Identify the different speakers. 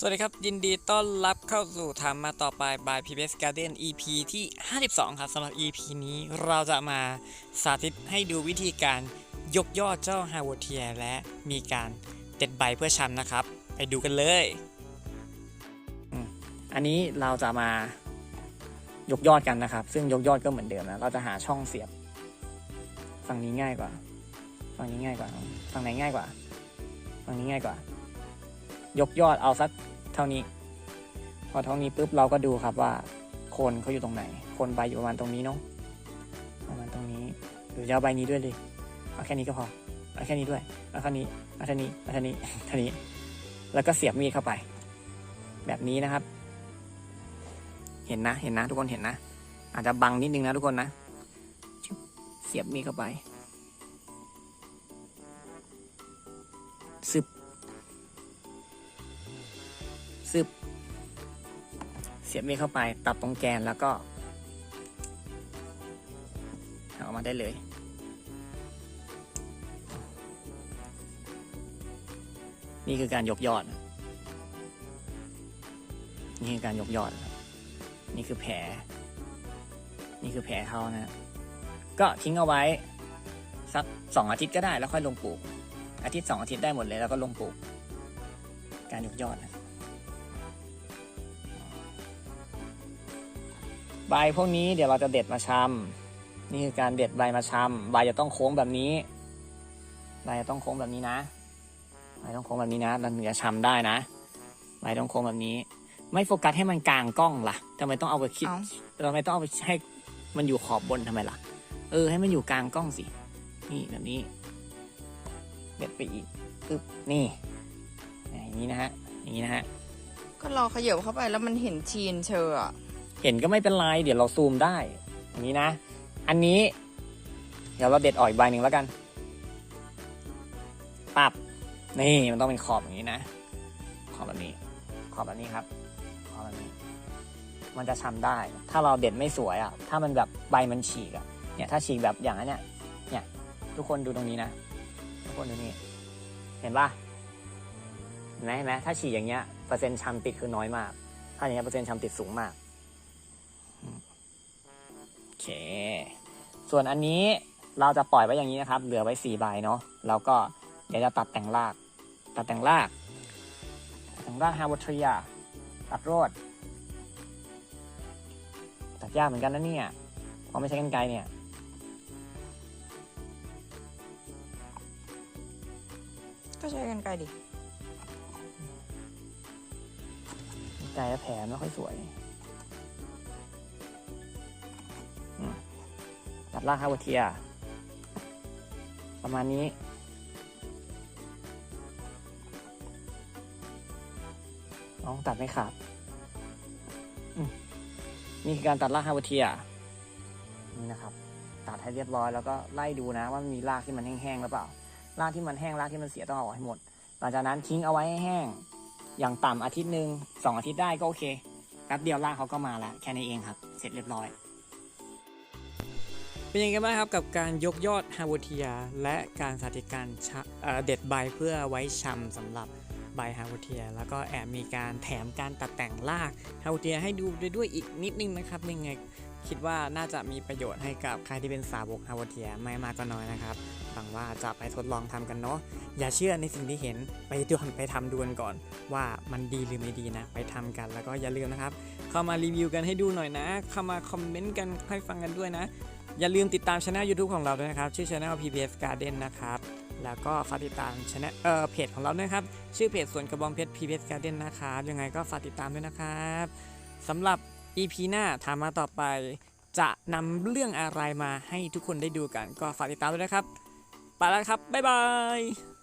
Speaker 1: สวัสดีครับ ยินดีต้อนรับเข้าสู่ทำมมาต่อไป by PBS Garden EP ที่ 52 ครับสำหรับ EP นี้เราจะมาสาธิตให้ดูวิธีการยกยอดเจ้าฮาวเทียและมีการเด็ดใบเพื่อชำนนะครับ ไปดูกันเลย อันนี้เราจะมายกยอดกันนะครับ ซึ่งยกยอดก็เหมือนเดิมนะ เราจะหาช่องเสียบ ฝั่งนี้ง่ายกว่า ฝั่งนี้ง่ายกว่า ฝั่งไหนง่ายกว่า ฝั่งนี้ง่ายกว่า ยกยอดเอาสักเท่านี้ พอเท่านี้ปุ๊บเราก็ดูครับว่าโคนเขาอยู่ตรงไหนโคนใบอยู่ประมาณตรงนี้เนาะประมาณตรงนี้หรือจะเอาใบนี้ด้วยเลยเอาแค่นี้ก็พอเอาแค่นี้ด้วยเอาแค่นี้เอาแค่นี้เอาแค่นี้เท่านี้ แล้วก็เสียบมีดเข้าไป แบบนี้นะครับ เห็นนะเห็นนะ ทุกคนเห็นนะ อาจจะบังนิดนึงนะทุกคนนะเสียบมีดเข้าไปซึบ ซึบเสียบมีเข้าไปตัดตรงแกนแล้วก็เอาออกมาได้เลย นี่คือการยกยอด นี่คือการยกยอด นี่คือแผล นี่คือแผลเขานะฮะก็ทิ้งเอาไว้สักสองอาทิตย์ก็ได้แล้วค่อยลงปลูก อาทิตย์สองอาทิตย์ได้หมดเลยแล้วก็ลงปลูก การยกยอดนะ ใบพวกนี้เดี๋ยวเราจะเด็ดมาชำนี่คือการเด็ดใบมาชำใบจะต้องโค้งแบบนี้ ใบจะต้องโค้งแบบนี้นะ ใบต้องโค้งแบบนี้นะเราถึงจะชำได้นะ ใบต้องโค้งแบบนี้ ไม่โฟกัสให้มันกลางกล้องล่ะทำไมต้องเอาไปคิด
Speaker 2: เอ้า
Speaker 1: เราไม่ต้องเอาไปให้มันอยู่ขอบบนทำไมล่ะ เออ ให้มันอยู่กลางกล้องสิ นี่แบบนี้ เด็ดไปอีกปึ๊บนี่อย่างนี้นะฮะ อย่างนี้นะฮะ
Speaker 2: ก็เราขยับเข้าไปแล้วมันเห็นชีนเชอร์อะ
Speaker 1: เห็นก็ไม่เป็นไร เดี๋ยวเราซูมได้อย่างนี้นะ อันนี้ เดี๋ยวเราเด็ดออกอีกใบหนึ่งแล้วกันปับนี่มันต้องเป็นขอบอย่างนี้นะ ขอบแบบนี้ ขอบแบบนี้ครับ ขอบแบบนี้ มันจะช้ำได้ ถ้าเราเด็ดไม่สวยอะ ถ้ามันแบบใบมันฉีกอะ เนี่ยถ้าฉีกแบบอย่างนั้นเนี่ย เนี่ย ทุกคนดูตรงนี้นะ ทุกคนดูนี่ เห็นปะเห็นไหมเห็นไหมถ้าฉีกอย่างเงี้ย เปอร์เซ็นต์ช้ำติดคือน้อยมาก ถ้าอย่างเงี้ยเปอร์เซ็นต์ช้ำติดสูงมาก เค ส่วนอันนี้เราจะปล่อยไว้อย่างนี้นะครับ เหลือไว้สี่ใบเนาะแล้วก็เดี๋ยวจะตัดแต่งราก ตัดแต่งรากตัดแต่งรากฮาวเทียตัดโรดตัดยากเหมือนกันนะเนี่ยเพราะไม่ใช้กันไกรเนี่ย
Speaker 2: ก็ใช้กันไกลดิ
Speaker 1: ใจและแผลไม่ค่อยสวย ตัดรากฮาวเทีย ประมาณนี้ น้องตัดไม่ขาดอืมนี่คือการตัดรากฮาวเทียนี่นะครับ ตัดให้เรียบร้อยแล้วก็ไล่ดูนะว่ามันมีรากที่มันแห้งๆหรือเปล่ารากที่มันแห้งรากที่มันเสียต้องเอาออกให้หมด หลังจากนั้นทิ้งเอาไว้ให้แห้ง อย่างต่ำอาทิตย์หนึ่งสองอาทิตย์ได้ก็โอเคแป๊บเดียวรากเขาก็มาแล้วแค่นี้เองครับ เสร็จเรียบร้อย เป็นยังไงบ้างครับกับการยกยอดฮาวเทีย และการสาธิตการเด็ดใบเพื่อไว้ชำสำหรับใบฮาวเทีย แล้วก็แอบมีการแถมการตัดแต่งรากฮาวเทียให้ดูไปด้วยอีกนิดนึงนะครับยังไง คิดว่าน่าจะมีประโยชน์ให้กับใครที่เป็นสาวกฮาวเทียไม่มากก็น้อยนะครับหวังว่าจะไปทดลองทำกันเนาะอย่าเชื่อในสิ่งที่เห็นไปดูไปทำดูกันก่อน ว่ามันดีหรือไม่ดีนะ ไปทำกันแล้วก็อย่าลืมนะครับ เข้ามารีวิวกันให้ดูหน่อยนะ เข้ามาคอมเมนต์กันให้ฟังกันด้วยนะ อย่าลืมติดตามช anel YouTube ของเราด้วยนะครับ ชื่อช anel PBS Garden นะครับแล้วก็ฝากติดตามช anel เอ่อเพจของเราด้วยครับ ชื่อเพจสวนกระบองเพชร PBS Garden นะครับยังไงก็ฝากติดตามด้วยนะครับสำหรับ EP หน้าถามมาต่อไป จะนำเรื่องอะไรมาให้ทุกคนได้ดูกัน ก็ฝากติดตามด้วยนะครับ ไปแล้วครับ บ๊ายบาย